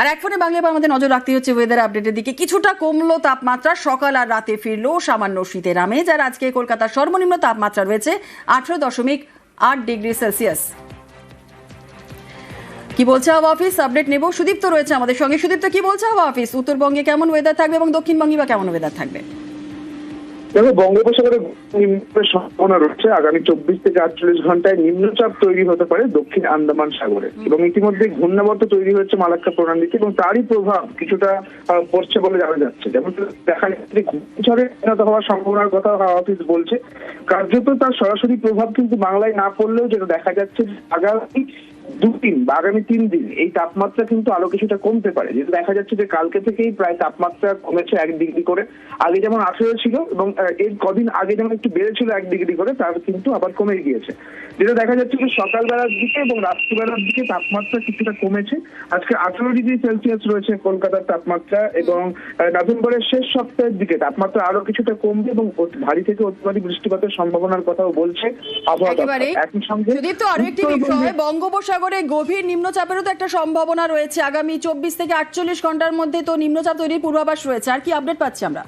আর এক ফোনে বাংলা আমাদের নজর রাখতে হচ্ছে ওয়েদার আপডেটের দিকে। কিছুটা কমলো তাপমাত্রা, সকাল আর রাতে ফিরলো সামান্য শীতের আমে যার আজকে কলকাতার সর্বনিম্ন তাপমাত্রা রয়েছে আঠারো দশমিক আট ডিগ্রি সেলসিয়াস। কি বলছে হাওয়া অফিস আপডেট নেব। সুদীপ্ত রয়েছে আমাদের সঙ্গে। সুদীপ্ত, কি বলছে হাওয়া অফিস উত্তরবঙ্গে কেমন ওয়েদার থাকবে এবং দক্ষিণবঙ্গে বা কেমন ওয়েদার থাকবে? দেখো বঙ্গোপসাগরে নিম্নচাপের সম্ভাবনা রয়েছে। আগামী চব্বিশ থেকে আটচল্লিশ ঘন্টায় নিম্নচাপ তৈরি হতে পারে দক্ষিণ আন্দামান সাগরে। এবং ইতিমধ্যে ঘূর্ণাবর্ত তৈরি হয়েছে মালাক্কা প্রণালীতে এবং তারই প্রভাব কিছুটা পড়ছে বলে জানা যাচ্ছে। যেমন দেখা যাচ্ছে ঘূর্ণিঝড়ে পরিণত হওয়ার সম্ভাবনার কথা হাওয়া অফিস বলছে। কার্যত তার সরাসরি প্রভাব কিন্তু বাংলায় না পড়লেও যেটা দেখা যাচ্ছে আগামী দুদিন বা আগামী তিন দিন এই তাপমাত্রা কিন্তু আরও কিছুটা কমতে পারে। যেটা দেখা যাচ্ছে যে কালকে থেকেই প্রায় তাপমাত্রা কমেছে এক ডিগ্রি করে। আগে যেমন আঠেরো ছিল এবং এর কদিন আগে যেমন একটু বেড়েছিল এক ডিগ্রি করে তার কিন্তু আবার কমে গিয়েছে। যেটা দেখা যাচ্ছে যে সকালবেলার দিকে এবং রাত্রিবেলার দিকে তাপমাত্রা কিছুটা কমেছে। আজকে আঠারো ডিগ্রি সেলসিয়াস রয়েছে কলকাতার তাপমাত্রা এবং নভেম্বরের শেষ সপ্তাহের দিকে তাপমাত্রা আরও কিছুটা কমবে এবং ভারী থেকে অতি ভারী বৃষ্টিপাতের সম্ভাবনার কথাও বলছে আবহাওয়া একই সঙ্গে সুদীপ্ত বঙ্গোপসাগরে গভীর নিম্নচাপেরও তো একটা সম্ভাবনা রয়েছে। আগামী চব্বিশ থেকে আটচল্লিশ ঘণ্টার মধ্যে তো নিম্নচাপ তৈরির পূর্বাভাস রয়েছে। আর কি আপডেট পাচ্ছি আমরা?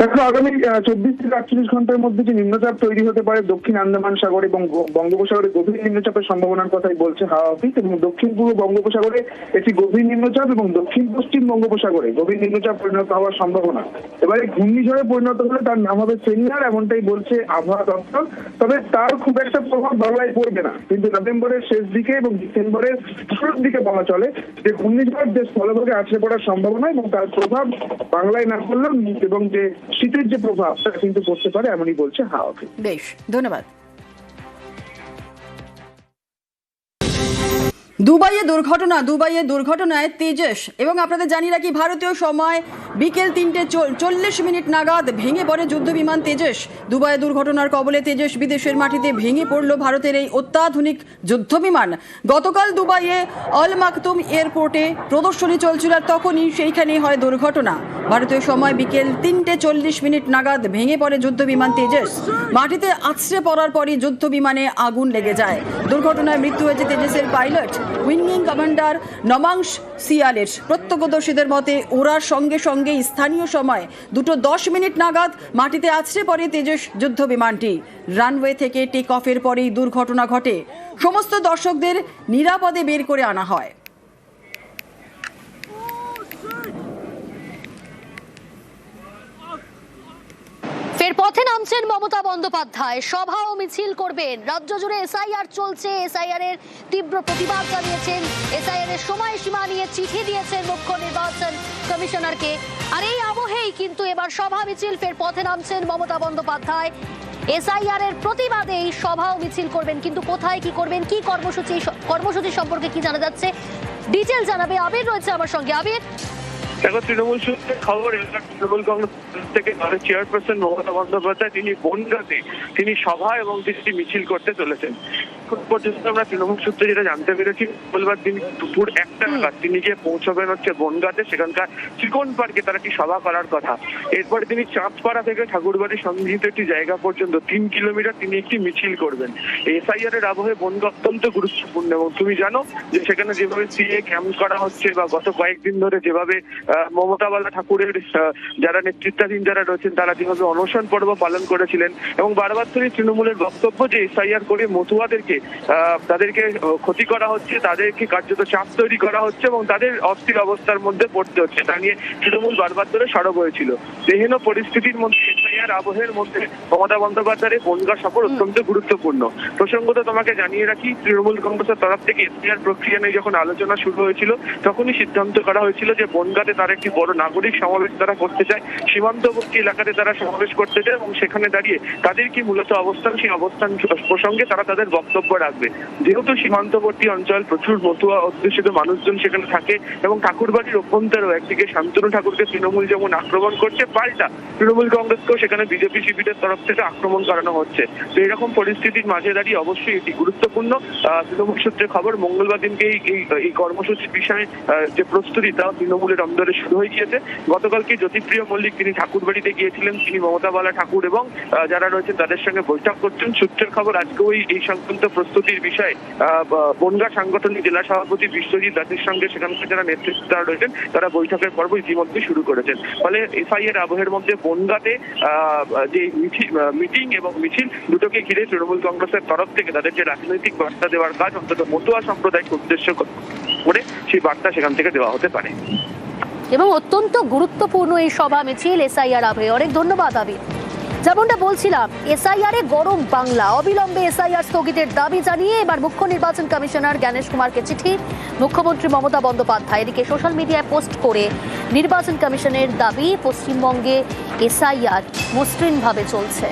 দেখো, আগামী চব্বিশ থেকে আটচল্লিশ ঘণ্টার মধ্যে যে নিম্নচাপ তৈরি হতে পারে দক্ষিণ আন্দামান সাগর এবং বঙ্গোপসাগরে গভীর নিম্নচাপের সম্ভাবনার কথাই বলছে হাওয়া অফিস এবং দক্ষিণ পূর্ব বঙ্গোপসাগরে একটি গভীর নিম্নচাপ এবং দক্ষিণ পশ্চিম বঙ্গোপসাগরে গভীর নিম্নচাপ পরিণত হওয়ার সম্ভাবনা। এবারে ঘূর্ণিঝড়ে পরিণত হলে তার নাম হবে সেনিয়ার এমনটাই বলছে আবহাওয়া দপ্তর। তবে তার খুব একটা প্রভাব বাংলায় পড়বে না। কিন্তু নভেম্বরের শেষ দিকে এবং ডিসেম্বরের শুরুর দিকে বলা চলে যে ঘূর্ণিঝড় যে স্থলভাগে আছড়ে পড়ার সম্ভাবনা এবং তার প্রভাব বাংলায় না পড়লেও এবং যে শীতের যে প্রভাব সেটা কিন্তু পড়তে পারে এমনই বলছে হাওয়া বেশ ধন্যবাদ। দুবাইয়ে দুর্ঘটনা, দুবাইয়ে দুর্ঘটনায় তেজস। এবং আপনাদের জানি রাখি, ভারতীয় সময় বিকেল তিনটে চল্লিশ মিনিট নাগাদ ভেঙে পড়ে যুদ্ধ বিমান তেজস। দুবাইয়ে দুর্ঘটনার কবলে তেজস বিদেশের মাটিতে ভেঙে পড়ল ভারতের এই অত্যাধুনিক যুদ্ধ বিমান গতকাল দুবাইয়ে অল মাকতুম এয়ারপোর্টে প্রদর্শনী চলছিল আর তখনই সেইখানেই হয় দুর্ঘটনা। ভারতীয় সময় বিকেল তিনটে চল্লিশ মিনিট নাগাদ ভেঙে পড়ে যুদ্ধ বিমান তেজস। মাটিতে আছড়ে পড়ার পরই যুদ্ধ বিমানে আগুন লেগে যায়। দুর্ঘটনায় মৃত্যু হয়েছে তেজসের পাইলট। উইঙ্গিং কমান্ডার নমাংশ সিয়ালের প্রত্যক্ষদর্শীদের মতে ওরার সঙ্গে সঙ্গে স্থানীয় সময় দুটো দশ মিনিট নাগাদ মাটিতে আছড়ে পড়ে তেজস যুদ্ধ বিমানটি। রানওয়ে থেকে টেক অফের পরেই দুর্ঘটনা ঘটে। সমস্ত দর্শকদের নিরাপদে বের করে আনা হয়। ফের পথে নামছেন মমতা বন্দ্যোপাধ্যায়। সভা ও মিছিল করবেন। রাজ্য জুড়ে এসআইআর চলছে। এসআইআর এর তীব্র প্রতিবাদ জানিয়েছেন। এসআইআর এর সময়সীমা নিয়ে চিঠি দিয়েছেন মুখ্য নির্বাচন কমিশনারকে। আর এই আবহেই কিন্তু এবার সভা মিছিল ফের পথে নামছেন মমতা বন্দ্যোপাধ্যায়। এসআইআর এর প্রতিবাদে এই সভা ও মিছিল করবেন। কিন্তু কোথায় কি করবেন, কি কর্মসূচি কর্মসূচি সম্পর্কে কি জানা যাচ্ছে? ডিটেল জানাবে আবির। রয়েছে আমার সঙ্গে আবির। দেখো তৃণমূল সূত্রে খবর এলাকার তৃণমূল কংগ্রেস থেকে দলের চেয়ারপারসন মমতা বন্দ্যোপাধ্যায় তিনি বনগাঁতে তিনি সভা এবং তিনি মিছিল করতে চলেছেন। এখন পর্যন্ত আমরা তৃণমূল সূত্রে যেটা জানতে পেরেছি মঙ্গলবার দিন দুপুর একটা নাগাদ তিনি গিয়ে পৌঁছবেন হচ্ছে বনগাঁতে সেখানকার ত্রিকোণ পার্কে তার একটি সভা করার কথা। এরপরে তিনি চাঁদপাড়া থেকে ঠাকুরবাড়ি সন্নিহিত একটি জায়গা পর্যন্ত তিন কিলোমিটার তিনি একটি মিছিল করবেন। এসআইআর এর আবহে বনগা অত্যন্ত গুরুত্বপূর্ণ এবং তুমি জানো যে সেখানে যেভাবে সিএ ক্যাম্প করা হচ্ছে বা গত কয়েকদিন ধরে যেভাবে মমতা বালা ঠাকুরের যারা নেতৃত্বাধীন যারা রয়েছেন, তারা যেভাবে অনশন পর্ব পালন করেছিলেন এবং বারবার ধরে তৃণমূলের বক্তব্য যে এসআইআর করে মতুয়াদেরকে তাদেরকে ক্ষতি করা হচ্ছে, তাদেরকে কার্যত চাপ তৈরি করা হচ্ছে এবং তাদের অস্থির অবস্থার মধ্যে পড়তে হচ্ছে। তা নিয়ে তৃণমূল বারবার ধরে সরব হয়েছিল। এহেন পরিস্থিতির মধ্যে এসআইআর আবহের মধ্যে মমতা বন্দ্যোপাধ্যায়ের বনগা সফর অত্যন্ত গুরুত্বপূর্ণ। প্রসঙ্গত তোমাকে জানিয়ে রাখি, তৃণমূল কংগ্রেসের তরফ থেকে এসআইআর প্রক্রিয়া নিয়ে যখন আলোচনা শুরু হয়েছিল, তখনই সিদ্ধান্ত করা হয়েছিল যে বনগাতে তারা একটি বড় নাগরিক সমাবেশ তারা করতে চায়। সীমান্তবর্তী এলাকাতে তারা সমাবেশ করতে চায় এবং সেখানে দাঁড়িয়ে তাদের কি মূলত অবস্থান, সেই অবস্থান প্রসঙ্গে তারা তাদের বক্তব্য রাখবে। যেহেতু সীমান্তবর্তী অঞ্চল প্রচুর মতুয়া, অধ্যুষিত মানুষজন সেখানে থাকে এবং ঠাকুরবাড়ির অভ্যন্তরেও একদিকে শান্তনু ঠাকুরকে তৃণমূল যেমন আক্রমণ করছে, পাল্টা তৃণমূল কংগ্রেসকেও সেখানে বিজেপি শিবিরের তরফ থেকে আক্রমণ করানো হচ্ছে। তো এরকম পরিস্থিতির মাঝে দাঁড়িয়ে অবশ্যই এটি গুরুত্বপূর্ণ। তৃণমূল সূত্রে খবর, মঙ্গলবার দিনকে এই কর্মসূচির বিষয়ে যে প্রস্তুতি, তা তৃণমূলের অন্দরে শুরু হয়ে গিয়েছে। গতকালকে জ্যোতিপ্রিয় মল্লিক তিনি ঠাকুরবাড়িতে গিয়েছিলেন। তিনি মমতা বালা ঠাকুর এবং যারা রয়েছেন তাদের সঙ্গে বৈঠক করছেন। সূত্রের খবর আজকে ওই এই সংক্রান্ত প্রস্তুতির বিষয়ে বনগা সাংগঠনিক জেলা সভাপতি বিশ্বজিৎ দাসের সঙ্গে সেখানকার যারা নেতৃত্ব যারা রয়েছেন, তারা বৈঠকের পর্ব ইতিমধ্যে শুরু করেছেন। ফলে এফআইআর আবহের মধ্যে বনগাতে যে মিটিং এবং মিছিল দুটোকে ঘিরে তৃণমূল কংগ্রেসের তরফ থেকে তাদের যে রাজনৈতিক বার্তা দেওয়ার কাজ, অন্তত মতুয়া সম্প্রদায়কে উদ্দেশ্য করে সেই বার্তা সেখান থেকে দেওয়া হতে পারে। এবং অত্যন্ত গুরুত্বপূর্ণ এই সভা মিছিল, এসআইআর আবহে। অনেক ধন্যবাদ, আবির। যেমনটা বলছিলাম এসআইআর এ গরম বাংলা। অবিলম্বে এসআইআর স্থগিতের দাবি জানিয়ে এবার মুখ্য নির্বাচন কমিশনার জ্ঞানেশ কুমারকে চিঠি। মুখ্যমন্ত্রী মমতা বন্দ্যোপাধ্যায় এদিকে সোশ্যাল মিডিয়ায় পোস্ট করে নির্বাচন কমিশনের দাবি, পশ্চিমবঙ্গে এসআইআর মসৃণভাবে চলছে।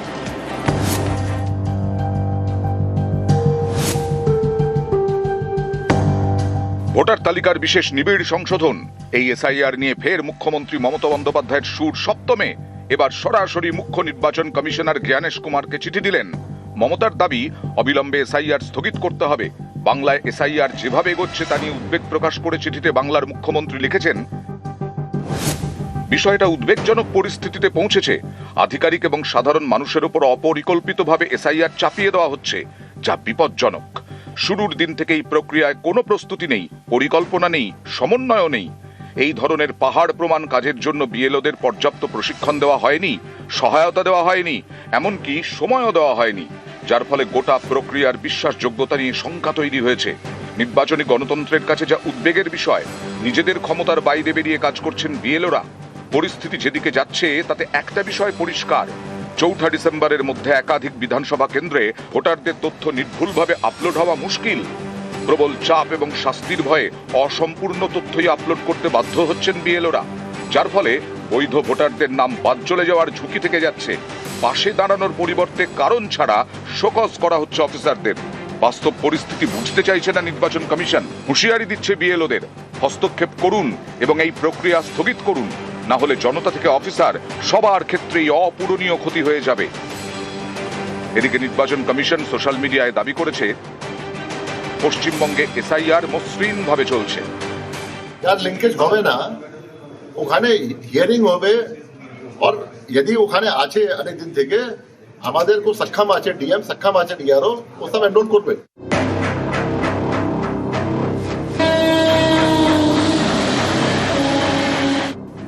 ভোটার তালিকার বিশেষ নিবিড় সংশোধন। এই এসআইআর নিয়ে ফের মুখ্যমন্ত্রী মমতা বন্দ্যোপাধ্যায়ের সুর সপ্তমে। এবার সরাসরি মুখ্য নির্বাচন কমিশনার জ্ঞানেশ কুমারকে চিঠি দিলেন। মমতার দাবি, অবিলম্বে এসআইআর স্থগিত করতে হবে। বাংলায় এসআইআর যেভাবে এগোচ্ছে তা নিয়ে উদ্বেগ প্রকাশ করে চিঠিতে বাংলার মুখ্যমন্ত্রী লিখেছেন, বিষয়টা উদ্বেগজনক পরিস্থিতিতে পৌঁছেছে। আধিকারিক এবং সাধারণ মানুষের উপর অপরিকল্পিতভাবে এসআইআর চাপিয়ে দেওয়া হচ্ছে, যা বিপজ্জনক। শুরুর দিন থেকেই প্রক্রিয়ায় কোনো প্রস্তুতি নেই, পরিকল্পনা নেই সমন্বয় নেই। এই ধরনের পাহাড় প্রমাণ কাজের জন্য বিএলওদের পর্যাপ্ত প্রশিক্ষণ দেওয়া হয়নি, সহায়তা দেওয়া হয়নি, এমনকি সময়ও দেওয়া হয়নি, যার ফলে গোটা প্রক্রিয়ার বিশ্বাসযোগ্যতা নিয়ে শঙ্কা তৈরি হয়েছে। নির্বাচনী গণতন্ত্রের কাছে যা উদ্বেগের বিষয়, নিজেদের ক্ষমতার বাইরে বেরিয়ে কাজ করছেন বিএলওরা। পরিস্থিতি যেদিকে যাচ্ছে, তাতে একটা বিষয় পরিষ্কার, চৌঠা ডিসেম্বরের মধ্যে একাধিক বিধানসভা কেন্দ্রে ভোটারদের তথ্য নির্ভুলভাবে আপলোড হওয়া মুশকিল। প্রবল চাপ এবং শাস্তির ভয়ে অসম্পূর্ণ তথ্যই আপলোড করতে বাধ্য হচ্ছেন বিএলওরা, যার ফলে বৈধ ভোটারদের নাম বাদ চলে যাওয়ার ঝুঁকি থেকে যাচ্ছে। পাশে দাঁড়ানোর পরিবর্তে কারণ ছাড়া শোকজ করা হচ্ছে অফিসারদের। বাস্তব পরিস্থিতি বুঝতে চাইছে না নির্বাচন কমিশন। হুঁশিয়ারি দিচ্ছে বিএলওদের। হস্তক্ষেপ করুন এবং এই প্রক্রিয়া স্থগিত করুন। না হলে জনতা থেকে অফিসার সবার ক্ষেত্রেই অপূরণীয় ক্ষতি হয়ে যাবে। এদিকে নির্বাচন কমিশন সোশ্যাল মিডিয়ায় দাবি করেছে পশ্চিমবঙ্গে এসআইআর মসৃণভাবে চলছে। যার লিঙ্কেজ হবে না ওখানে হিয়ারিং হবে আর যদি ওখানে আছে অনেক দিন থেকে আমাদের কো সক্ষম আছে ডিএম সক্ষম আছে ডিআরও ও সব এনরোল করবে।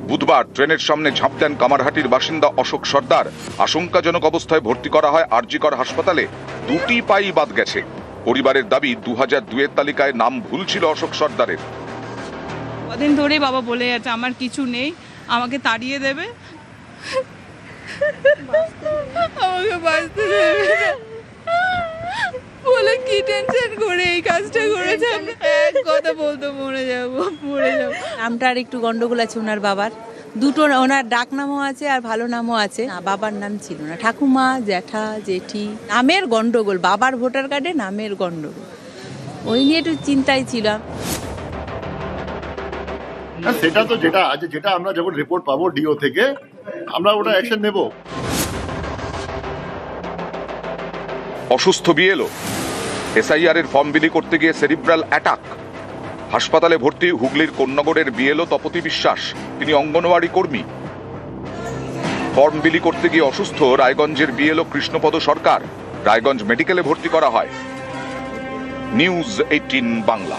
বুধবার ট্রেনের সামনে ঝাঁপ দেন কামারহাটির বাসিন্দা অশোক সর্দার। আশঙ্কাজনক অবস্থায় ভর্তি করা হয় আরজিকর হাসপাতালে। দুটি পাই বাদ গেছে। পরিবারের দাবি দু হাজার দুয়ের তালিকায় নাম ভুল ছিল অশোক সর্দারের। কদিন ধরে বাবা বলে যাচ্ছে আমার কিছু নেই আমাকে তাড়িয়ে দেবে। আমাকে বাঁচতে দেবে। বলে কি টেনশন করে এই কাজটা করেছে। এক কথা বলতে মনে যাব। মরে যাব নামটা আর একটু গন্ডগোল আছে ওনার বাবার। দুটো ওনার ডাক নামও আছে আর ভালো নামও আছে। না বাবার নাম ছিল না। ঠাকুমা জ্যাঠা জেঠি নামের গন্ডগোল। বাবার ভোটার কার্ডে নামের গন্ডগোল। ওই নিয়ে একটু চিন্তায় ছিলাম। সেটা তো যেটা আছে যেটা আমরা যখন রিপোর্ট পাবো ডিও থেকে আমরা ওটা অ্যাকশন নেব। অসুস্থ বিএলও এসআইআর এর ফর্ম বিলি করতে গিয়ে সেরিব্রাল অ্যাটাক হাসপাতালে ভর্তি হুগলির কোন্নগরের বিএলও তপতি বিশ্বাস। তিনি অঙ্গনওয়াড়ি কর্মী। ফর্ম বিলি করতে গিয়ে অসুস্থ রায়গঞ্জের বিএলও কৃষ্ণপদ সরকার। রায়গঞ্জ মেডিকেলে ভর্তি করা হয়। News eighteen Bangla.